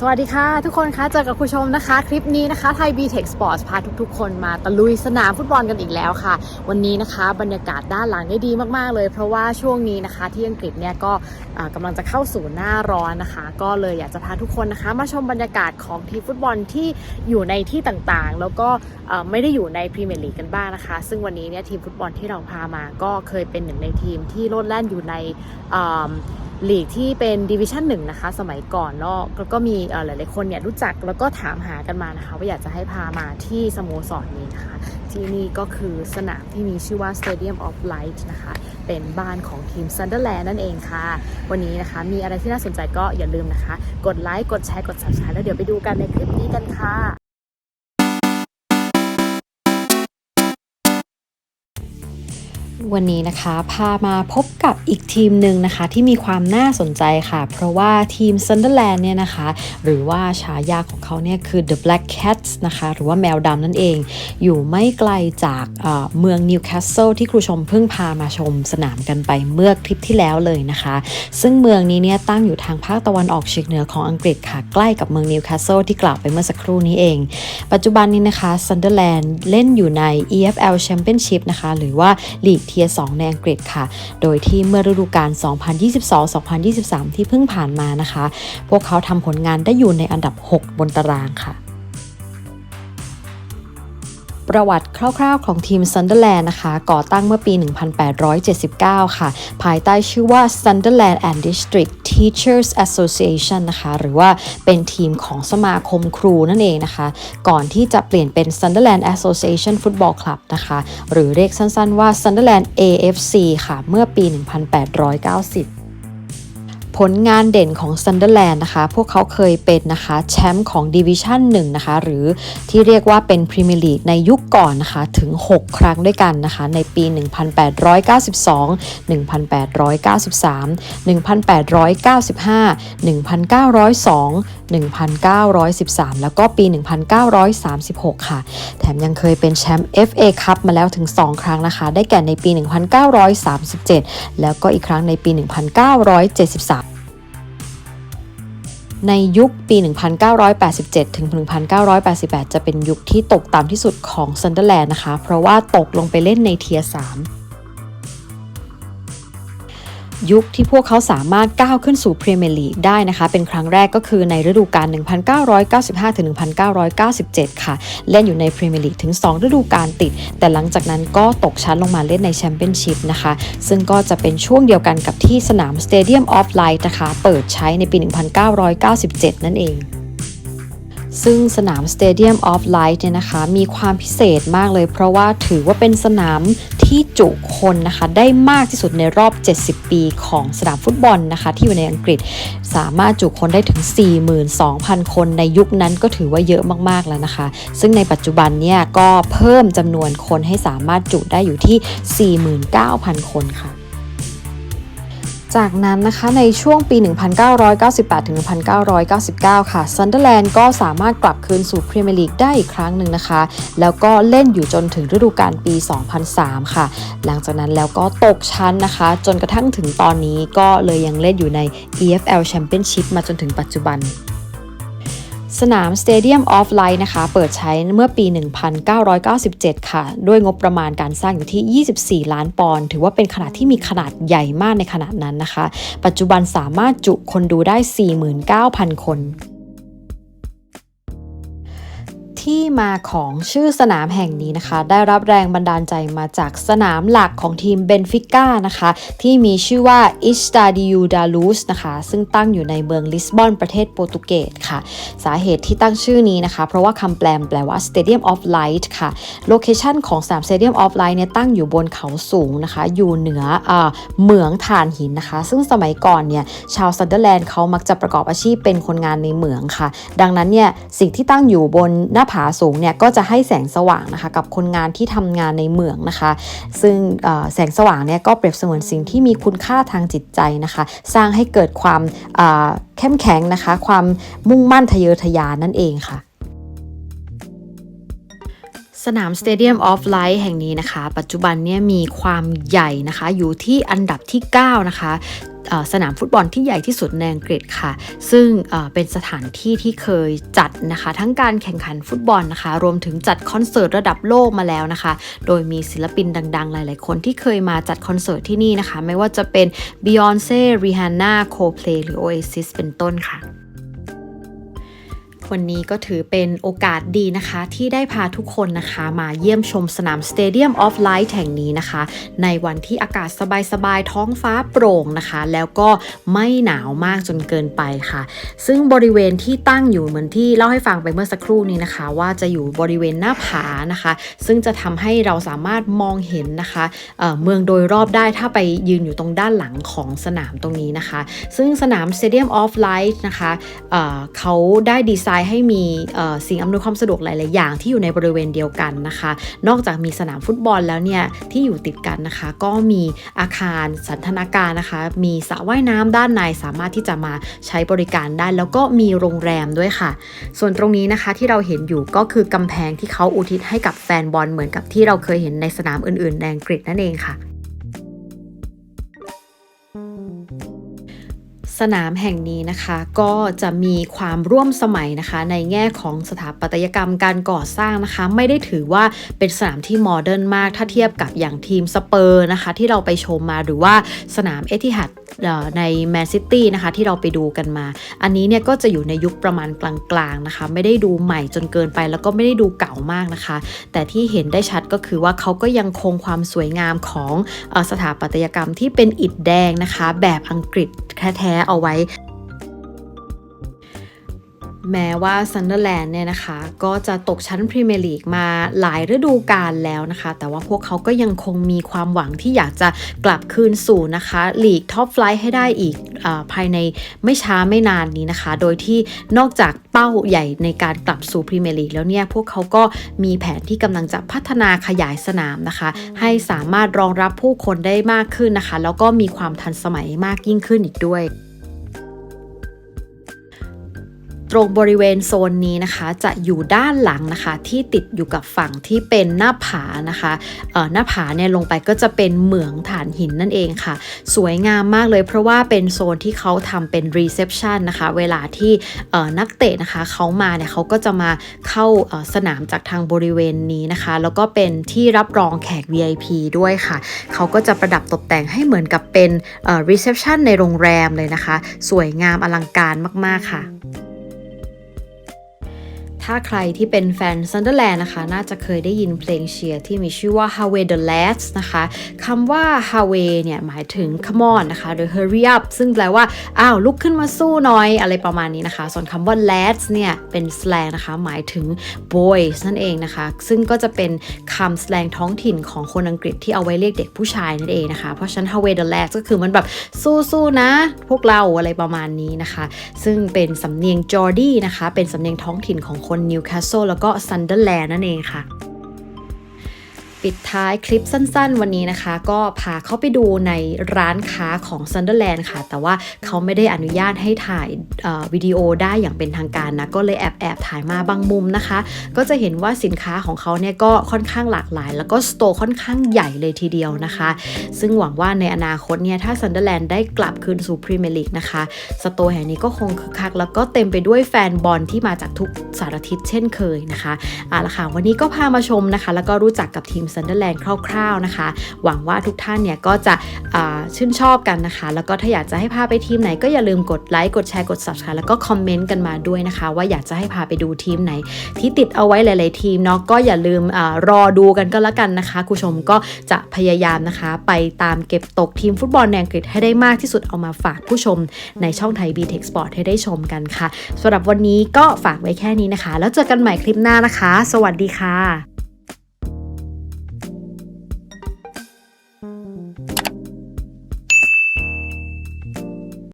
สวัสดีค่ะ ทุกคนคะเจอกับคุณชมนะคะ คลิปนี้นะคะไทย b t e c h Sports พาทุกๆ คนมาตะลุยสนามฟุตบอลกันอีกแล้วค่ะ วันนี้นะคะบรรยากาศด้านหลังได้ดีมากๆเลย เพราะว่าช่วงนี้นะคะที่อังกฤษเนี่ยก็อ่ากำลังจะเข้าสู่หน้าร้อนนะคะ ก็เลยอยากจะพาทุกคนนะคะ มาชมบรรยากาศของทีมฟุตบอลที่อยู่ในที่ต่างๆ แล้วก็ไม่ได้อยู่ในพรีเมียร์ลีกกันบ้างนะคะ ซึ่งวันนี้เนี่ยทีมฟุตบอลที่เราพามาก็เคยเป็นหนึ่งในทีมที่โลดแล่นอยู่ใน ลีกที่เป็นดิวิชั่นหนึ่งนะคะ สมัยก่อนเนาะแล้วก็มีหลายๆคนเนี่ยรู้จักแล้วก็ถามหากันมานะคะ ว่าอยากจะให้พามาที่สโมสรนี้นะคะ ที่นี่ก็คือสนามที่มีชื่อว่า Stadium of Light นะคะ เป็นบ้านของทีม Sunderland นั่นเองค่ะ วันนี้นะคะ มีอะไรที่น่าสนใจก็อย่าลืมนะคะ กดไลค์กดแชร์กด subscribe แล้วเดี๋ยวไปดูกันในคลิปนี้กันค่ะ วันนี้นะคะพามาพบกับอีกทีมหนึ่งนะคะที่มีความน่าสนใจค่ะ เพราะว่าทีม Sunderland เนี่ยนะคะ หรือว่าฉายาของเขาเนี่ยคือ The Black Cats นะคะ หรือว่าแมวดำนั่นเอง อยู่ไม่ไกลจากเมืองนิวคาสเซิลที่ครูชมเพิ่งพามาชมสนามกันไปเมื่อคลิปที่แล้วเลยนะคะ ซึ่งเมืองนี้เนี่ยตั้งอยู่ทางภาคตะวันออกเฉียงเหนือของอังกฤษค่ะ ใกล้กับเมืองนิวคาสเซิลที่กล่าวไปเมื่อสักครู่นี้เอง ปัจจุบันนี้นะคะ Sunderland เล่นอยู่ใน EFL Championship นะคะหรือว่าลีกเทียร์2ในอังกฤษค่ะ โดยที่เมื่อฤดูกาล 2022-2023 ที่เพิ่งผ่านมานะคะ พวกเขาทำผลงานได้อยู่ในอันดับ 6 บนตารางค่ะ ประวัติคร่าวๆของทีม Sunderland นะคะ ก่อตั้งเมื่อปี 1879 ค่ะ ภายใต้ชื่อว่า Sunderland and District Teachers Association นะคะ หรือว่าเป็นทีมของสมาคมครูนั่นเองนะคะ ก่อนที่จะเปลี่ยนเป็น Sunderland Association Football Club นะคะ หรือเรียกสั้นๆว่า Sunderland AFC ค่ะ เมื่อปี 1890 ผลงานเด่นของซันเดอร์แลนด์นะคะ พวกเขาเคยเป็นนะคะแชมป์ของดิวิชั่น1นะคะ หรือที่เรียกว่าเป็นพรีเมียร์ลีกในยุคก่อนนะคะ ถึง 6 ครั้งด้วยกันนะคะ ในปี 1892 1893 1895 1902 1913 แล้วก็ปี 1936 ค่ะ แถมยังเคยเป็นแชมป์ FA คัพมาแล้วถึง 2 ครั้งนะคะ ได้แก่ในปี 1937 แล้วก็อีกครั้งในปี 1973ในยุคปี 1987 ถึง 1988 จะเป็นยุคที่ตกต่ำที่สุดของซันเดอร์แลนด์นะคะ เพราะว่าตกลงไปเล่นในเทียร์3 ยุคที่พวกเขาสามารถก้าวขึ้นสู่พรีเมียร์ลีกได้นะคะ เป็นครั้งแรกก็คือในฤดูกาล 1995-1997 ค่ะ เล่นอยู่ในพรีเมียร์ลีกถึง 2 ฤดูกาลติด แต่หลังจากนั้นก็ตกชั้นลงมาเล่นในแชมเปี้ยนชิพนะคะ ซึ่งก็จะเป็นช่วงเดียวกันกับที่สนาม Stadium of Light นะคะ เปิดใช้ในปี 1997 นั่นเอง ซึ่งสนาม Stadium of Light เนี่ยนะคะ มีความพิเศษมากเลย เพราะว่าถือว่าเป็นสนามที่จุคนนะคะ ได้มากที่สุดในรอบ 70 ปีของสนามฟุตบอลนะคะ ที่อยู่ในอังกฤษสามารถจุคนได้ถึง 42,000 คนในยุคนั้นก็ถือว่าเยอะมากๆแล้วนะคะ ซึ่งในปัจจุบันเนี่ยก็เพิ่มจำนวนคนให้สามารถจุได้อยู่ที่ 49,000 คนค่ะ จากนั้นนะคะในช่วงปี 1998 ถึง 1999 ค่ะซันเดอร์แลนด์ก็สามารถกลับคืนสู่พรีเมียร์ลีกได้อีกครั้งหนึ่งนะคะ แล้วก็เล่นอยู่จนถึงฤดูกาลปี 2003 ค่ะ หลังจากนั้นแล้วก็ตกชั้นนะคะ จนกระทั่งถึงตอนนี้ก็เลยยังเล่นอยู่ใน EFL Championship มาจนถึงปัจจุบัน สนาม Stadium of Light นะคะ เปิดใช้เมื่อปี 1997 ค่ะ ด้วยงบประมาณการสร้างอยู่ที่ 24 ล้านปอนด์ ถือว่าเป็นขนาดที่มีขนาดใหญ่มากในขณะนั้นนะคะ ปัจจุบันสามารถจุคนดูได้ 49,000 คน ที่มาของชื่อสนามแห่งนี้นะคะ ได้รับแรงบันดาลใจมาจากสนามหลักของทีมเบนฟิก้านะคะ ที่มีชื่อว่า Estadio da Luz นะคะ ซึ่งตั้งอยู่ในเมืองลิสบอนประเทศโปรตุเกสค่ะ สาเหตุที่ตั้งชื่อนี้นะคะ เพราะว่าคำแปลแปลว่า Stadium of Light ค่ะ โลเคชันของสนาม Stadium of Light เนี่ยตั้งอยู่บนเขาสูงนะคะ อยู่เหนือเออเหมืองถ่านหินนะคะ ซึ่งสมัยก่อนเนี่ยชาวซันเดอร์แลนด์เขามักจะประกอบอาชีพเป็นคนงานในเหมืองค่ะ ดังนั้นเนี่ยสิ่งที่ตั้งอยู่บนหน้าผาสูงเนี่ยก็จะให้แสงสว่างนะคะกับคนงานที่ทำงานในเหมืองนะคะ ซึ่งแสงสว่างเนี่ยก็เปรียบเสมือนสิ่งที่มีคุณค่าทางจิตใจนะคะ สร้างให้เกิดความเข้มแข็งนะคะ ความมุ่งมั่นทะเยอทะยานนั่นเองค่ะสนาม Stadium of Light แห่งนี้นะคะ ปัจจุบันเนี่ยมีความใหญ่นะคะอยู่ที่อันดับที่ 9 นะคะ สนามฟุตบอลที่ใหญ่ที่สุดในอังกฤษค่ะ ซึ่งเป็นสถานที่ที่เคยจัดนะคะ ทั้งการแข่งขันฟุตบอลนะคะ รวมถึงจัดคอนเสิร์ตระดับโลกมาแล้วนะคะ โดยมีศิลปินดังๆ หลายๆ คนที่เคยมาจัดคอนเสิร์ตที่นี่นะคะ ไม่ว่าจะเป็น Beyonce, Rihanna, Coldplay หรือ Oasis เป็นต้นค่ะ วันนี้ก็ถือเป็นโอกาสดีนะคะ ที่ได้พาทุกคนนะคะมาเยี่ยมชมสนาม Stadium of Light แห่งนี้นะคะ ในวันที่อากาศสบายๆท้องฟ้าโปร่งนะคะ แล้วก็ไม่หนาวมากจนเกินไปค่ะ ซึ่งบริเวณที่ตั้งอยู่เหมือนที่เล่าให้ฟังไปเมื่อสักครู่นี้นะคะ ว่าจะอยู่บริเวณหน้าผานะคะ ซึ่งจะทำให้เราสามารถมองเห็นนะคะเออเมืองโดยรอบได้ถ้าไปยืนอยู่ตรงด้านหลังของสนามตรงนี้นะคะ ซึ่งสนาม Stadium of Light นะคะเออเขาได้ดีไซน์ให้มีสิ่งอำนวยความสะดวกหลาย ๆ อย่างที่อยู่ในบริเวณเดียวกันนะคะ นอกจากมีสนามฟุตบอลแล้วเนี่ยที่อยู่ติดกันนะคะ ก็มีอาคารสันทนาการนะคะ มีสระว่ายน้ำด้านในสามารถที่จะมาใช้บริการได้ แล้วก็มีโรงแรมด้วยค่ะ ส่วนตรงนี้นะคะที่เราเห็นอยู่ก็คือกำแพงที่เขาอุทิศให้กับแฟนบอลเหมือนกับที่เราเคยเห็นในสนามอื่น ๆ ในอังกฤษนั่นเองค่ะ สนามแห่งนี้นะคะก็จะมีความร่วมสมัยนะคะ ในแง่ของสถาปัตยกรรมการก่อสร้างนะคะ ไม่ได้ถือว่าเป็นสนามที่โมเดิร์นมาก ถ้าเทียบกับอย่างทีมสเปอร์นะคะ ที่เราไปชมมาหรือว่าสนามเอติฮัดในแมนซิตี้นะคะที่เราไปดูกันมา อันนี้เนี่ยก็จะอยู่ในยุคประมาณกลางๆนะคะ ไม่ได้ดูใหม่จนเกินไป แล้วก็ไม่ได้ดูเก่ามากนะคะ แต่ที่เห็นได้ชัดก็คือว่าเขาก็ยังคงความสวยงามของสถาปัตยกรรมที่เป็นอิฐแดงนะคะ แบบอังกฤษแท้ๆเอาไว้ แม้ว่าซันเดอร์แลนด์เนี่ยนะคะ ก็จะตกชั้นพรีเมียร์ลีกมาหลายฤดูกาลแล้วนะคะ แต่ว่าพวกเขาก็ยังคงมีความหวังที่อยากจะกลับคืนสู่นะคะลีกท็อปไฟลท์ให้ได้อีกอภายในไม่ช้าไม่นานนี้นะคะ โดยที่นอกจากเป้าใหญ่ในการกลับสู่พรีเมียร์ลีกแล้วเนี่ย พวกเขาก็มีแผนที่กำลังจะพัฒนาขยายสนามนะคะ ให้สามารถรองรับผู้คนได้มากขึ้นนะคะ แล้วก็มีความทันสมัยมากยิ่งขึ้นอีกด้วย ตรงบริเวณโซนนี้นะคะจะอยู่ด้านหลังนะคะที่ติดอยู่กับฝั่งที่เป็นหน้าผานะคะเอ่อหน้าผาเนี่ยลงไปก็จะเป็นเหมืองฐานหินนั่นเองค่ะ สวยงามมากเลยเพราะว่าเป็นโซนที่เขาทำเป็นรีเซพชันนะคะเวลาที่เอ่อนักเตะนะคะเขามาเนี่ยเขาก็จะมาเข้าสนามจากทางบริเวณนี้นะคะ แล้วก็เป็นที่รับรองแขก VIP ด้วยค่ะ เขาก็จะประดับตกแต่งให้เหมือนกับเป็นรีเซพชันในโรงแรมเลยนะคะ สวยงามอลังการมาก ๆ ค่ะ ถ้าใครที่เป็นแฟนซันเดอร์แลนด์นะคะ น่าจะเคยได้ยินเพลงเชียร์ที่มีชื่อว่า h a w a y the Lads นะคะคำว่า h a w a y เนี่ย หมายถึง come on นะคะหรือ hurry up ซึ่งแปลว่า อ้าว ลุกขึ้นมาสู้หน่อย อะไรประมาณนี้นะคะ ส่วนคำว่า lads เนี่ย เป็น slang นะคะ หมายถึง boys นั่นเองนะคะ ซึ่งก็จะเป็นคำ slang ท้องถิ่นของคนอังกฤษที่เอาไว้เรียกเด็กผู้ชายนั่นเองนะคะ เพราะฉะนั้น h a w a y the lads ก็คือมันแบบสู้ๆนะ พวกเราอะไรประมาณนี้นะคะ ซึ่งเป็นสำเนียงจอร์ดี้นะคะ เป็นสำเนียงท้องถิ่นของคนนิวคาสเซิลแล้วก็ซันเดอร์แลนด์นั่นเองค่ะ ปิดท้ายคลิปสั้นๆ วันนี้นะคะ ก็พาเข้าไปดูในร้านค้าของ Sunderland ค่ะ แต่ว่าเขาไม่ได้อนุญาตให้ถ่ายวิดีโอได้อย่างเป็นทางการนะ ก็เลยแอบแอบถ่ายมาบางมุมนะคะ ก็จะเห็นว่าสินค้าของเขาเนี่ยก็ค่อนข้างหลากหลาย แล้วก็สโตร์ค่อนข้างใหญ่เลยทีเดียวนะคะ ซึ่งหวังว่าในอนาคตเนี่ยถ้า Sunderland ได้กลับคืนสู่พรีเมียร์ลีกนะคะสโตร์แห่งนี้ก็คงคึกคักแล้วก็เต็มไปด้วยแฟนบอลที่มาจากทุกสารทิศเช่นเคยนะคะเอาละค่ะวันนี้ก็พามาชมนะคะ แล้วก็รู้จักกับทีมซันเดอร์แลนด์คร่าวๆนะคะ หวังว่าทุกท่านเนี่ยก็จะชื่นชอบกันนะคะ แล้วก็ถ้าอยากจะให้พาไปทีมไหนก็อย่าลืมกดไลค์กดแชร์กด subscribe แล้วก็คอมเมนต์กันมาด้วยนะคะ ว่าอยากจะให้พาไปดูทีมไหน ที่ติดเอาไว้หลาย ๆ ทีมเนาะก็อย่าลืมอรอดูกันก็แล้วกันนะคะคุณผู้ชมก็จะพยายามนะคะ ไปตามเก็บตกทีมฟุตบอลในอังกฤษให้ได้มากที่สุดเอามาฝากผู้ชมในช่องไทย b t e c h Sport ให้ได้ชมกันค่ะสำหรับวันนี้ก็ฝากไว้แค่นี้นะคะ แล้วเจอกันใหม่คลิปหน้านะคะ สวัสดีค่ะ